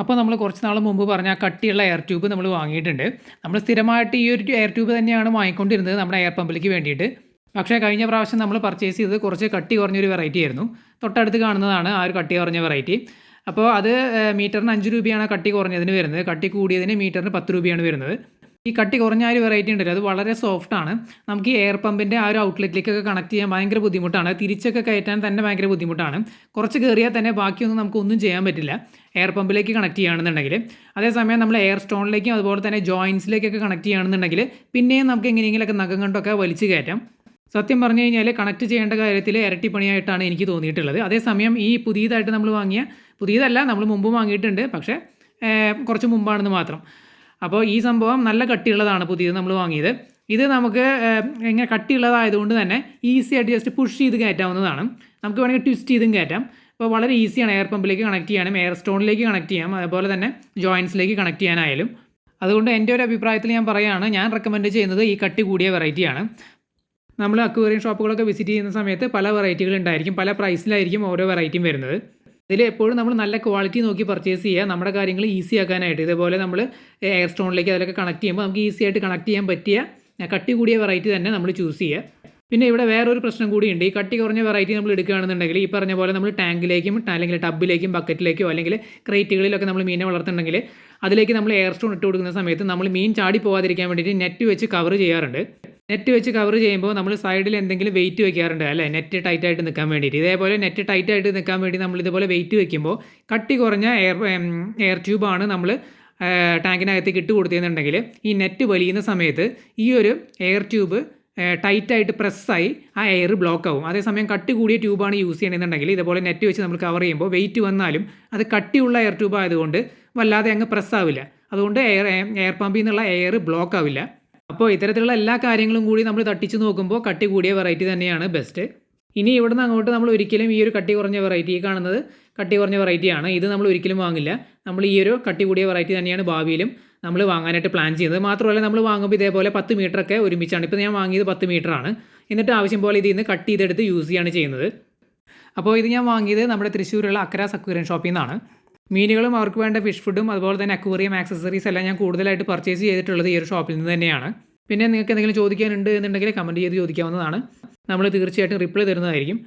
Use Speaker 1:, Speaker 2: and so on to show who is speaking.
Speaker 1: അപ്പോൾ നമ്മൾ കുറച്ച് നാൾ മുമ്പ് പറഞ്ഞ കട്ടിയുള്ള എയർ ട്യൂബ് നമ്മൾ വാങ്ങിയിട്ടുണ്ട്. നമ്മൾ സ്ഥിരമായിട്ട് ഈ ഒരു എയർ ട്യൂബ് തന്നെയാണ് വാങ്ങിക്കൊണ്ടിരുന്നത് നമ്മുടെ എയർ പമ്പിലേക്ക് വേണ്ടിയിട്ട്. പക്ഷേ കഴിഞ്ഞ പ്രാവശ്യം നമ്മൾ പർച്ചേസ് ചെയ്തത് കുറച്ച് കട്ടി കുറഞ്ഞൊരു വെറൈറ്റി ആയിരുന്നു. തൊട്ടടുത്ത് കാണുന്നതാണ് ആ ഒരു കട്ടി കുറഞ്ഞ വെറൈറ്റി അപ്പോൾ അത് മീറ്ററിന് അഞ്ച് രൂപയാണ് കട്ടി കുറഞ്ഞതിന് വരുന്നത്. കട്ടി കൂടിയതിന് മീറ്ററിന് പത്ത് രൂപയാണ് വരുന്നത്. ഈ കട്ടി കുറഞ്ഞ ഒരു വെറൈറ്റി ഉണ്ടല്ലോ അത് വളരെ സോഫ്റ്റ് ആണ്. നമുക്ക് ഈ എയർ പമ്പിന്റെ ആ ഒരു ഔട്ട്ലെറ്റിലേക്കൊക്കെ കണക്ട് ചെയ്യാൻ ഭയങ്കര ബുദ്ധിമുട്ടാണ്. തിരിച്ചൊക്കെ കയറ്റാൻ തന്നെ ഭയങ്കര ബുദ്ധിമുട്ടാണ്. കുറച്ച് കയറിയാൽ തന്നെ ബാക്കിയൊന്നും നമുക്ക് ഒന്നും ചെയ്യാൻ പറ്റില്ല. എയർ പമ്പിലേക്ക് കണക്ട് ചെയ്യുകയാണെന്നുണ്ടെങ്കിൽ. അതേസമയം നമ്മൾ എയർ സ്റ്റോണിലേക്കും അതുപോലെ തന്നെ ജോയിൻസിലേക്കൊക്കെ കണക്ട് ചെയ്യുകയാണെന്നുണ്ടെങ്കിൽ പിന്നെയും നമുക്ക് എങ്ങനെയെങ്കിലുമൊക്കെ നഖം കൊണ്ടൊക്കെ വലിച്ചു കയറ്റാം. സത്യം പറഞ്ഞു കഴിഞ്ഞാൽ കണക്ട് ചെയ്യേണ്ട കാര്യത്തിൽ ഇരട്ടി പണിയായിട്ടാണ് എനിക്ക് തോന്നിയിട്ടുള്ളത്. അതേസമയം ഈ പുതിയതായിട്ട് നമ്മൾ വാങ്ങിയ പുതിയതല്ല നമ്മൾ മുമ്പ് വാങ്ങിയിട്ടുണ്ട്. പക്ഷേ കുറച്ച് മുമ്പാണെന്ന് മാത്രം. അപ്പോൾ ഈ സംഭവം നല്ല കട്ടിയുള്ളതാണ് പുതിയത് നമ്മൾ വാങ്ങിയത്. ഇത് നമുക്ക് ഇങ്ങനെ കട്ടിയുള്ളതായതുകൊണ്ട് തന്നെ ഈസി ആയിട്ട് ജസ്റ്റ് പുഷ് ചെയ്ത് കയറ്റാവുന്നതാണ്. നമുക്ക് വേണമെങ്കിൽ ട്വിസ്റ്റ് ചെയ്തും കയറ്റാം. അപ്പോൾ വളരെ ഈസിയാണ് എയർ പമ്പിലേക്ക് കണക്ട് ചെയ്യാനും എയർ സ്റ്റോണിലേക്ക് കണക്ട് ചെയ്യാം അതുപോലെ തന്നെ ജോയിൻസിലേക്ക് കണക്ട് ചെയ്യാനായാലും. അതുകൊണ്ട് എന്റെ ഒരു അഭിപ്രായത്തിൽ ഞാൻ പറയുകയാണ് ഞാൻ റെക്കമെൻഡ് ചെയ്യുന്നത് ഈ കട്ടി കൂടിയ വെറൈറ്റിയാണ് നമ്മൾ അക്വേറിയം ഷോപ്പുകളൊക്കെ വിസിറ്റ് ചെയ്യുന്ന സമയത്ത് പല വെറൈറ്റികൾ ഉണ്ടായിരിക്കും പല പ്രൈസിലായിരിക്കും ഓരോ വെറൈറ്റിയും വരുന്നത്. ഇതിൽ എപ്പോഴും നമ്മൾ നല്ല ക്വാളിറ്റി നോക്കി പർച്ചേസ് ചെയ്യുക നമ്മുടെ കാര്യങ്ങൾ ഈസി ആക്കാനായിട്ട്. ഇതേപോലെ നമ്മൾ എയർ സ്റ്റോണിലേക്ക് അതിലൊക്കെ കണക്ട് ചെയ്യുമ്പോൾ നമുക്ക് ഈസി ആയിട്ട് കണക്ട് ചെയ്യാൻ പറ്റിയ കട്ടി കൂടിയ വെറൈറ്റി തന്നെ നമ്മൾ ചൂസ് ചെയ്യുക പിന്നെ ഇവിടെ വേറൊരു പ്രശ്നം കൂടിയുണ്ട് ഈ കട്ടി കുറഞ്ഞ വെറൈറ്റി നമ്മൾ എടുക്കുകയാണെന്നുണ്ടെങ്കിൽ ഈ പറഞ്ഞ പോലെ നമ്മൾ ടാങ്കിലേക്കും അല്ലെങ്കിൽ ടബിലേക്കും ബക്കറ്റിലേക്കോ അല്ലെങ്കിൽ ക്രേറ്റുകളിലൊക്കെ നമ്മൾ മീനെ വളർത്തുന്നുണ്ടെങ്കിൽ അതിലേക്ക് നമ്മൾ എയർ സ്റ്റോൺ ഇട്ട് കൊടുക്കുന്ന സമയത്ത് നമ്മൾ മീൻ ചാടി പോകാതിരിക്കാൻ വേണ്ടിയിട്ട് നെറ്റ് വെച്ച് കവർ ചെയ്യാറുണ്ട്. നെറ്റ് വെച്ച് കവർ ചെയ്യുമ്പോൾ നമ്മൾ സൈഡിൽ എന്തെങ്കിലും വെയിറ്റ് വെക്കാറുണ്ട് അല്ലേ? നെറ്റ് ടൈറ്റ് ആയിട്ട് നിൽക്കാൻ വേണ്ടിയിട്ട്. ഇതേപോലെ നെറ്റ് ടൈറ്റ് ആയിട്ട് നിൽക്കാൻ വേണ്ടി നമ്മൾ ഇതുപോലെ വെയിറ്റ് വെക്കുമ്പോൾ കട്ടി കുറഞ്ഞ എയർ എയർ ട്യൂബാണ് നമ്മൾ ടാങ്കിനകത്തേക്ക് ഇട്ട് കൊടുത്തിരുന്നുണ്ടെങ്കിൽ ഈ നെറ്റ് വലിയുന്ന സമയത്ത് ഈ ഒരു എയർ ട്യൂബ് ടൈറ്റായിട്ട് പ്രസ്സായി ആ എയർ ബ്ലോക്ക് ആവും. അതേസമയം കട്ടി കൂടിയ ട്യൂബാണ് യൂസ് ചെയ്യണമെന്നുണ്ടെങ്കിൽ ഇതുപോലെ നെറ്റ് വെച്ച് നമ്മൾ കവർ ചെയ്യുമ്പോൾ വെയിറ്റ് വന്നാലും അത് കട്ടിയുള്ള എയർ ട്യൂബ് ആയതുകൊണ്ട് വല്ലാതെ അങ്ങ് പ്രസ്സാവില്ല അതുകൊണ്ട് എയർ എയർ പമ്പിൽ നിന്നുള്ള എയർ ബ്ലോക്ക് ആവില്ല. അപ്പോൾ ഇത്തരത്തിലുള്ള എല്ലാ കാര്യങ്ങളും കൂടി നമ്മൾ തട്ടിച്ച് നോക്കുമ്പോൾ കട്ടി കൂടിയ വെറൈറ്റി തന്നെയാണ് ബെസ്റ്റ് ഇനി ഇവിടുന്ന് അങ്ങോട്ട് നമ്മൾ ഒരിക്കലും ഈ ഒരു കട്ടി കുറഞ്ഞ വെറൈറ്റി കാണുന്നത് കട്ടി കുറഞ്ഞ വെറൈറ്റിയാണ് ഇത് നമ്മൾ ഒരിക്കലും വാങ്ങില്ല. നമ്മൾ ഈ ഒരു കട്ടി കൂടിയ വെറൈറ്റി തന്നെയാണ് ഭാവിയിലും നമ്മൾ വാങ്ങാനായിട്ട് പ്ലാൻ ചെയ്യുന്നത്. മാത്രമല്ല നമ്മൾ വാങ്ങുമ്പോൾ ഇതേപോലെ പത്ത് മീറ്ററൊക്കെ ഒരുമിച്ചാണ്. ഇപ്പോൾ ഞാൻ വാങ്ങിയത് പത്ത് മീറ്ററാണ് എന്നിട്ട് ആവശ്യം പോലെ ഇതിൽ നിന്ന് കട്ട് ചെയ്തെടുത്ത് യൂസ് ചെയ്യാണ് ചെയ്യുന്നത്. അപ്പോൾ ഇത് ഞാൻ വാങ്ങിയത് നമ്മുടെ തൃശ്ശൂരുള്ള അക്കര അക്വേറിയം ഷോപ്പിൽ നിന്നാണ് മീനുകളും അവർക്ക് വേണ്ട ഫിഷ് ഫുഡും അതുപോലെ തന്നെ അക്വേറിയം ആക്സസറീസ് എല്ലാം ഞാൻ കൂടുതലായിട്ട് പർച്ചേസ് ചെയ്തിട്ടുള്ളത് ഈ ഒരു ഷോപ്പിൽ നിന്ന് തന്നെയാണ്. പിന്നെ നിങ്ങൾക്ക് എന്തെങ്കിലും ചോദിക്കാനുണ്ട് എന്നുണ്ടെങ്കിൽ കമന്റ് ചെയ്ത് ചോദിക്കാവുന്നതാണ്. നമ്മൾ തീർച്ചയായിട്ടും റിപ്ലൈ തരുന്നതായിരിക്കും.